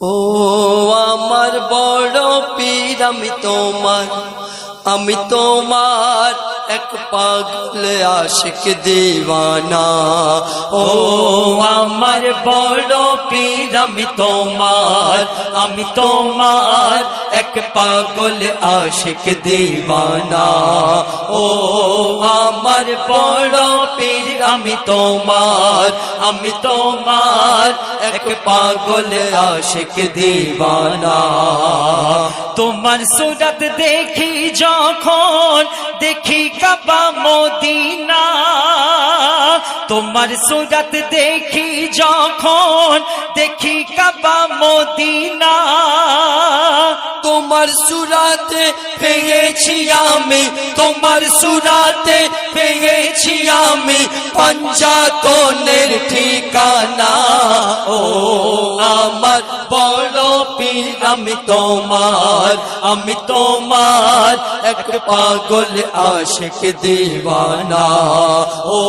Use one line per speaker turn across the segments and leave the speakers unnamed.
ও আমার বড় পীর, আমি তোমার আমি তোমার এক পাগল আশিক দিওয়ানা।
ও আমার বড় পীর, আমি তোমার আমি তোমার এক পাগল আশিক দিবানা ও আমার বড় পীর আমি তোমার আমি তোমার এক পাগল আশিক দিবানা। তোমার সুরত দেখি যখন, দেখি কাবা মদিনা। তোমার সুরত দেখি যখন, দেখি কাবা মদিনা।
তোমার সুরাতে পেয়েছি আমি, তোমার সুরাতে পেয়েছি আমি পঞ্জাতনের ঠিকানা। ও আমার বড় পীর, আমি তোমার আমি তোমার এক পাগল আশিক দিওয়ানা ও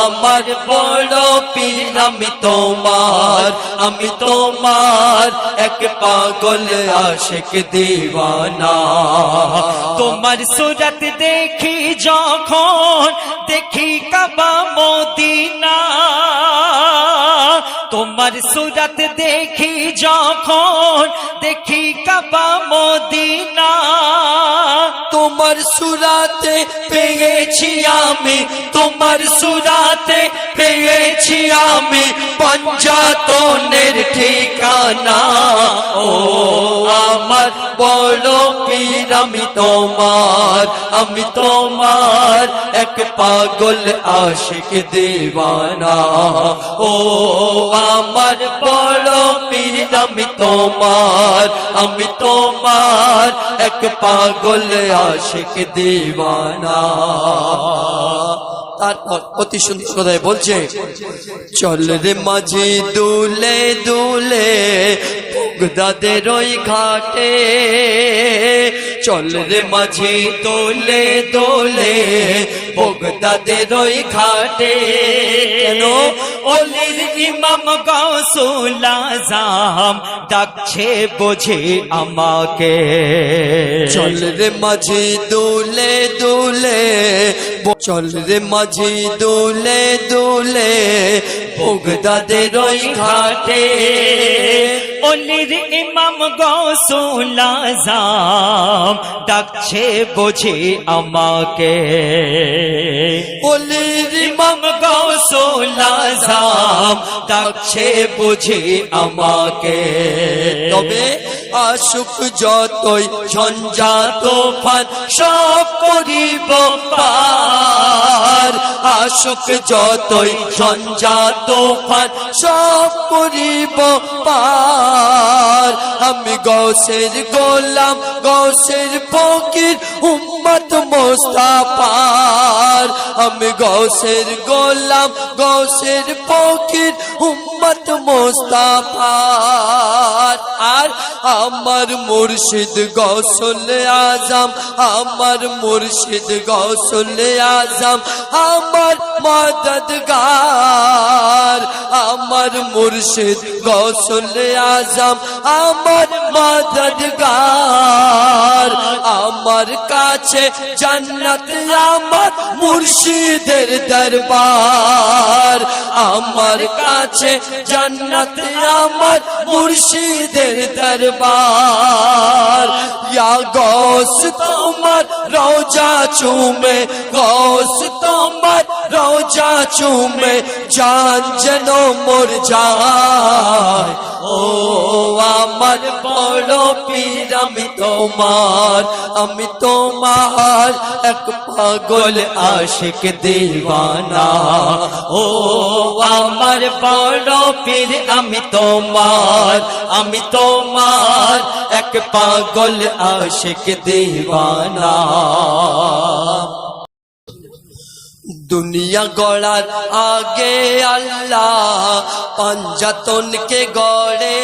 আমার বড় পীর, আমি তোমার আমি তোমার এক পাগল আশিক দিওয়ানা
তোমার সুরত দেখি যখন দেখি কাবা মদিনা তোমার সুরত দেখি যখন দেখি কাবা মদিনা
তোমার সুরাতে পেয়েছি আমি, তোমার সুরাতে পেয়েছি আমি পঞ্জাতনের ঠিকানা। ও আমার বড় পীর, আমি তোমার আমি তোমার এক পাগল আশিক দিওয়ানা ও আমার বড় পীর, আমি তোমার আমি তোমার এক পাগল আশিক দিওয়ানা। তারপর অতি সুন্দর কথায় বলছে, চল রে মাঝি দুলে দুলে দাদের ওই ঘাটে। চল রে মাঝি দোলে দোলে বগদাদের ওই ঘাটে। কেন?
অলির ইমাম গৌসুল ডাকছে, বোঝে আমাকে।
চল রে মাঝি দুলে দুলে চল রে মাঝি দুলে দুলে বগদাদের ওই ঘাটে
অলির ইমাম গৌসুল আজম ডাকছে বোঝে আমাকে
অলির
ইমাম গৌসুল আজম ডাকছে বোঝে আমাকে
তবে আশুক যতই ঝঞ্ঝাত ফান সব করিব আশুক যতই ঝঞ্ঝাত ফান সব করিব পার। আমি গৌসের গোলাম গৌসের ফকির, উম্মত মোস্তাফার। আমি গৌসের গোলাম গৌসের ফকির, উম্মত মোস্তাফার। আর আমার মুর্শিদ গৌসল আজম, আমার মুর্শিদ গৌসল আজম আমার মদদগার আমার মুর্শিদ গৌসল আজম আমার মদদগার। আমার কাছে জান্নাত, আমার মুর্শিদের দরবার। আমার কাছে জান্নাত, আমার মুর্শিদের দরবার। ইয়া গৌস তোমার রোজা চুমে, গৌস তোমার রোজা চুমে, জান যেন মোর যায়। ও আমার বড় পীর, আমি তোমার আমি তোমার এক পাগল আশিক দিওয়ানা
ও আমার বড় পীর, আমি তোমার আমি তোমার
এক পাগল আশিক দিওয়ানা দুনিয়া গড়ার আগে আল্লাহ পাঞ্জাতনকে গড়ে।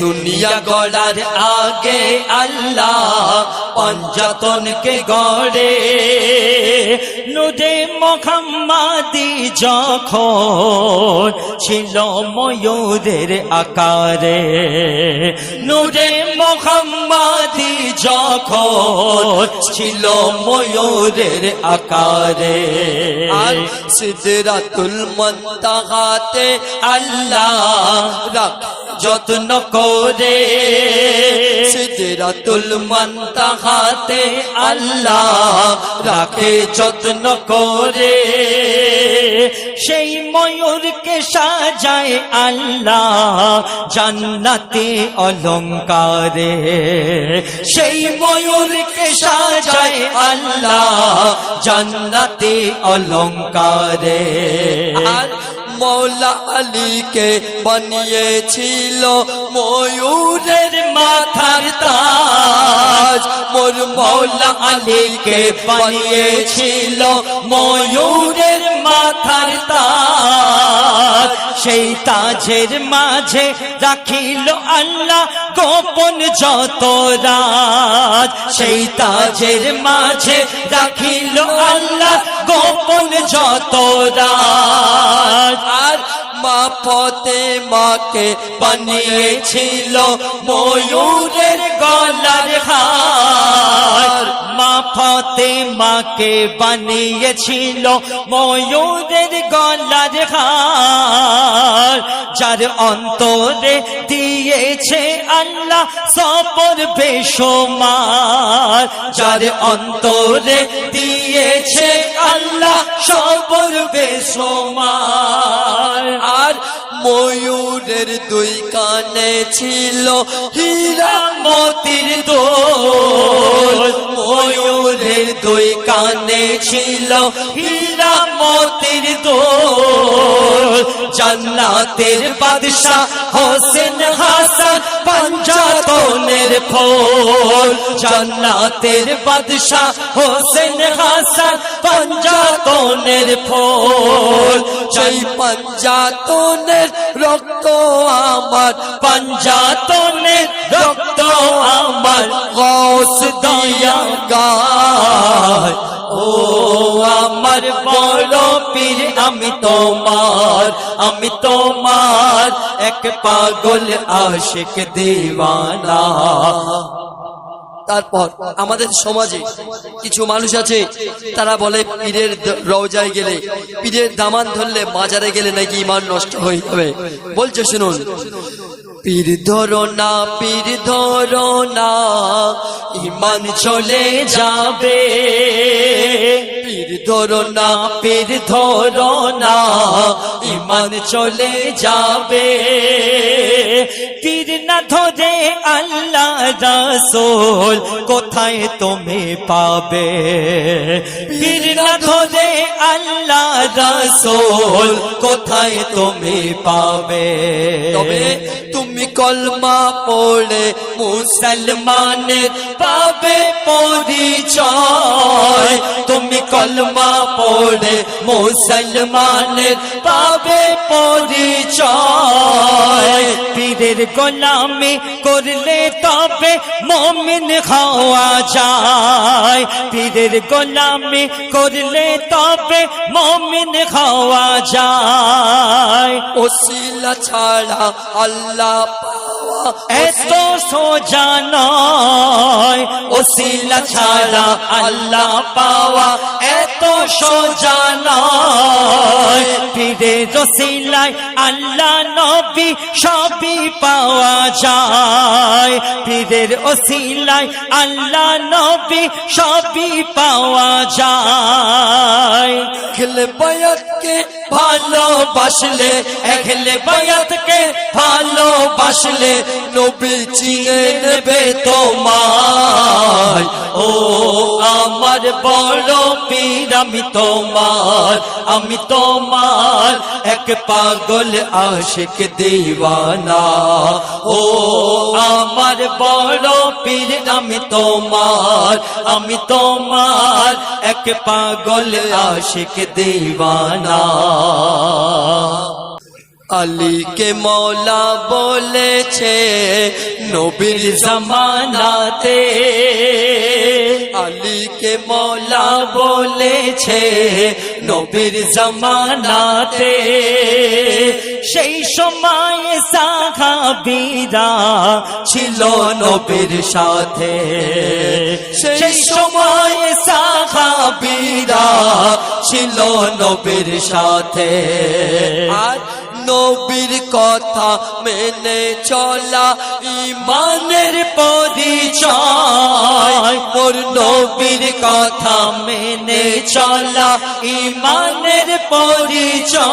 দুনিয়া গড়ার আগে আল্লাহ
পঞ্জাতনকে গড়ে, নুরে মোহাম্মাদি যখন ছিল ময়ূরের আকারে, নুরে মোহাম্মাদি যখন ছিল ময়ূরের আকারে।
আর সিদরাতুল মুনতাহাতে আল্লাহ রাখ
যত্ন করে,
সিদরাতুল
মন্তাহাতে আল্লাহ রাখে যত্ন করে। সেই ময়ূরকে সাজায় আল্লাহ জান্নাতে অলঙ্কারে। সেই ময়ূরকে সাজায় আল্লাহ জান্নাতে অলঙ্কারে।
মৌলা আলীকে বানিয়েছিল ময়ূরের মাথার তাজ। মোর মৌলা আলীকে বানিয়েছিল
ময়ূরের মাথার তাজ। সেই তাজের মাঝে রাখিল আল্লাহ গোপন যত রাজ। সেই তাজের মাঝে রাখিল আল্লাহ গোপন যত
আর মা পথে মাকে বানিয়েছিল ময়ূরের গলার হার
মাকে বানিয়েছিল ময়ূরের গলার হার, যার অন্তরে দিয়েছে আল্লাহ সপর বেশমার যার অন্তরে দিয়েছে আল্লাহ সপর বেশমার
আর ময়ূরের দুই কানে ছিল হীরা
মতির ময়ূরের দুই কানে ছিল হীরা মতির দোল জান্নাতের বাদশাহ হোসেন হাসান পঞ্জাতনের ফোল জান্নাতের বাদশাহ হোসেন হাসান পঞ্জাতনের ফোল
সেই পঞ্জাতনের রক্ত আমার,
পঞ্জাতনের রক্ত আমার,
গৌস দিয়া গায়।
ও আমার বড় পীর, আমি তোমার আমি তোমার এক পাগল আশিক দিওয়ানা।
তারপর আমাদের সমাজে কিছু মানুষ আছে, তারা বলে পীরের রওজায় গেলে, পীরের দামান ধরলে বাজারে গেলে নাকি ইমান নষ্ট হয়ে যাবে। বলছে, শুনুন পীর ধরো না পীর ধরো না ইমান চলে যাবে। ধরো না
পীর ধরো না ইমান চলে যাবে। পীর না ধরে আল্লাহ রসোল, কোথায় তুমি পাবে? পীর না ধরে আল্লাহ রসোল, কোথায় তুমি পাবে?
তবে তুমি কলমা পড়ে
মুসলমানের পাবে পরিচয়। তুমি কলমা পড়ে মুসলমানের পাবে পরিচয়। পীরের গোলামি করলে তবে মমিন হওয়া যায়। পীরের গোলামি করলে তবে মমিন হওয়া যায়।
ওসিলা ছাড়া আল্লাহ
এত সোজা নয়, ওসিলা ছাড়া আল্লাহ পাওয়া এত সোজা নয়। ফিরে রসিলায় আল্লাহ নবী সবই পাওয়া যায়। ফিরের ওসিলায় আল্লাহ নবী সবই পাওয়া যায়।
খেলে বায়াতকে ভালোবাসলে
এখলে বায়াতকে
ভালোবাসলে নবী
ও আমার বড় পীর আমি তোমার আমি তোমার এক পাগল আশিক দিওয়ানা ও আমার বড় পীর আমি তোমার আমি তোমার এক পাগল আশিক দিওয়ানা
আলীকে মৌলা বলেছে
নবীর জমানাতে। আলীকে মৌলা বলেছে নবীর জমানাতে। সেই সময় সাহাবীরা ছিল নবীর সাথে। সেই সময় সাহাবীরা ছিল নবীর সাথে।
আর নবীর কথা মেনে চলা ইমানের
পরিচয়। মোর নবীর কথা মেনে চলা ইমানের পরিচয়।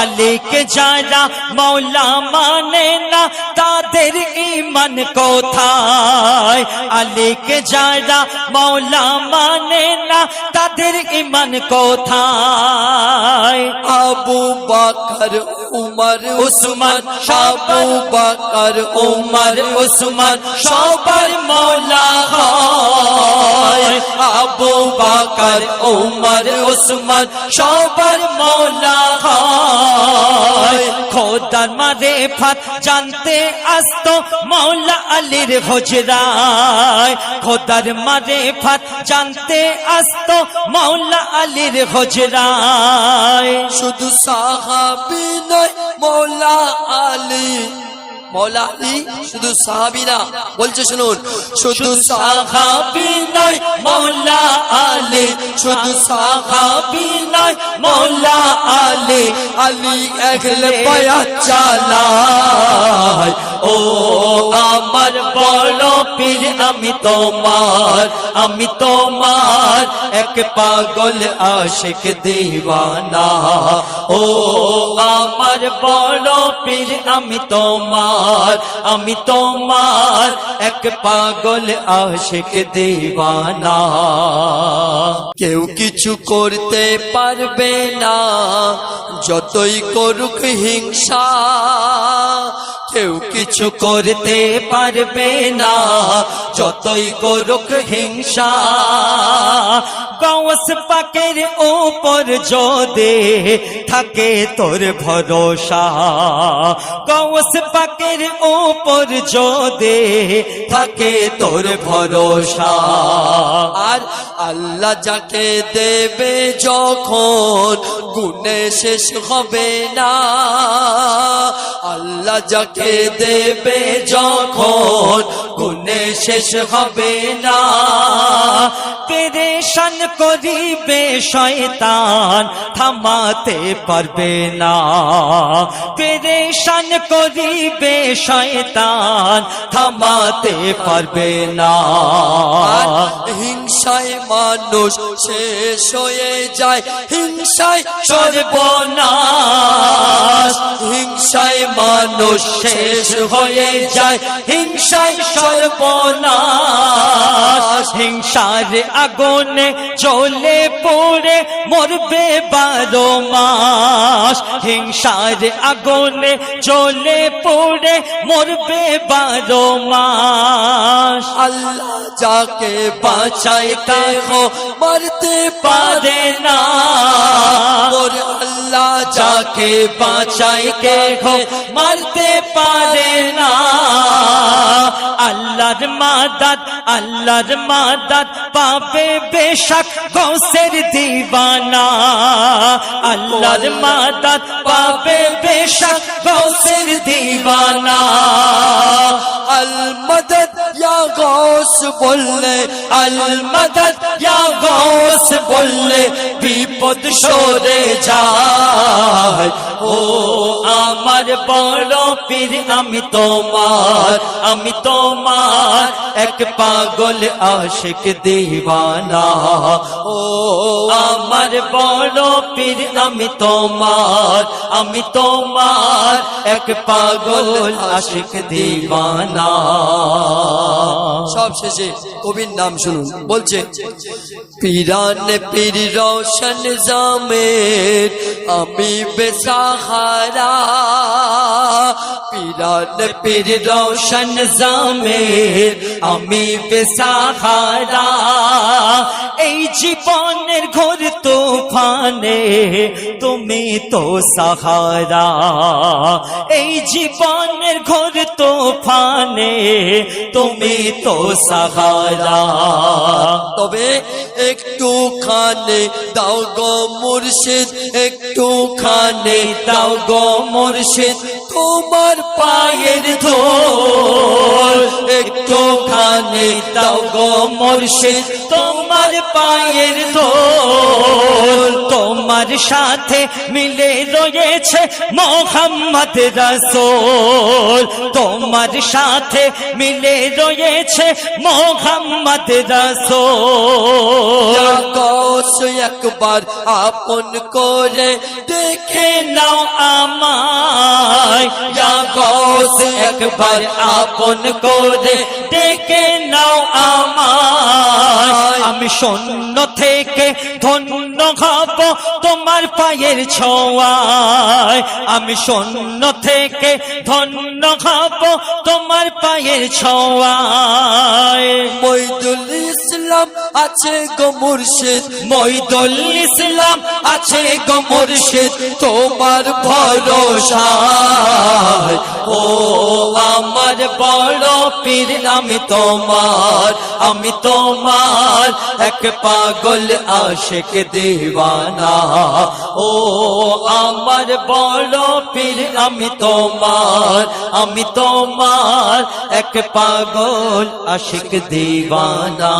আলীকে যারা মৌলা মানে না তাদের ইমান কোথায়? আলীকে যারা মৌলা মানে না তাদের ইমান কোথায়?
আবু বাকর উমর
উসমান আবু বকর উমর। উসমান সবার মৌলা হয়। আবু বকর, উমর, উসমান, সবার মৌলা হয়। খোদার মারে ফাত জানতে আসতো মৌলা আলীর হজরায়। খোদার মারে ফাত জানতে আসতো মৌলা আলীর হজরায়।
শুধু সাহাবি নয়, মৌলা আলী। মৌলা আলী শুধু বলছে শুনুন, শুধু
সাহাবি মৌলা আলী, শুধু সাহাবি মৌলা ও আমার বড় পীর, আমি তোমার আমি তোমার এক পাগল আশিক দিওয়ানা। ও আমার বড় পীর, আমি তোমার। আমি তোমার এক পাগল আশিক দেবানা।
কেউ কিছু করতে পারবে না যতই করুক হিংসা কেউ কিছু
করতে পারবে না, যতই করুক হিংসা। গৌস পাকের ওপর যদি থাকে তোর ভরসা গৌস পাকের ওপর যদি থাকে তোর ভরসা।
আর আল্লাহ যাকে দেবে যখন গুণে শেষ হবে না, আল্লাহ যাকে দেবে
যখন গুণে শেষ হবে না। পেরেশান করিবে শয়তান, থামাতে পারবে না। পেরেশান করিবে শয়তান, থামাতে পারবে না।
হিংসায় মানুষ শেষ হয়ে যায়, হিংসায়
সর্বনাশ। হিংসায় মানুষ শেষ হয়ে যায়, হিংসায় সর্বনাশ। হিংসার আগুনে জ্বলে পড়ে মরবে বারো মাস। হিংসার আগুনে জ্বলে পড়ে মরবে বারো মাস।
আল্লাহ যাকে বাঁচাই তাকে মারতে পারে
না।
আল্লাহ যাকে
বাঁচাই কে মারতে পারে না। আল্লাহর মাদাত আল্লাহর মাদাত পাবে বেশক গৌসের দিবানা। আল্লাহর মাদাত পাবে বেশক গৌসের দিবানা।
মদদ ইয়া গৌস বললে
আল মদদ ইয়া বললে, বিপদ সরে যায়। ও আমার বড় পীর, আমি তোমার আমি তোমার এক পাগল আশিক দিওয়ানা ও, আমার বড় পীর, আমি তোমার আমি তোমার এক পাগল আশিক দিওয়ানা
সব শেষে কবির নাম শুনুন, বলছে, পিরান পীর রোশন জামের, আমি বেসাহারা পিরান
পীর রোশন জামের আমি বেসাহারা এই জীবনের ঘোর তুফানে তুমি তো সাহারা এই জীবনের ঘোর তুফানে তুমি তো সাহারা
তবে একটু খানে দাও গো মুর্শিদ, একটু খানে দাও গো মুর্শিদ। তোমার পায়ের ধোল একটু খানে দাও গো মুর্শিদ
তোমার পায়ের দোল তোমার সাথে মিলে রয়েছে মোহাম্মদ রসোল। তোমার সাথে মিলে রয়েছে মোহাম্মদ রসোল।
একবার আপন করে দেখে
নাও আমায়। গৌস, একবার আপন করে দেখে নাও আমায়। আমি শূন্য থেকে ধন্য হব তোমার পায়ের ছোঁয়ায় আমি শূন্য থেকে ধন্য হব তোমার পায়ের ছোঁয়ায়।
মইদুল ইসলাম আছে গো মুর্শিদ
ইসলাম
আছে গো মুর্শিদ, তোমার ভরসা
ও আমার বড় পীর, আমি তোমার আমি তোমার এক পাগল আশেক দিওয়ানা। ও আমার বড় পীর আমি তোমার আমি তোমার এক পাগল আশিক দিওয়ানা।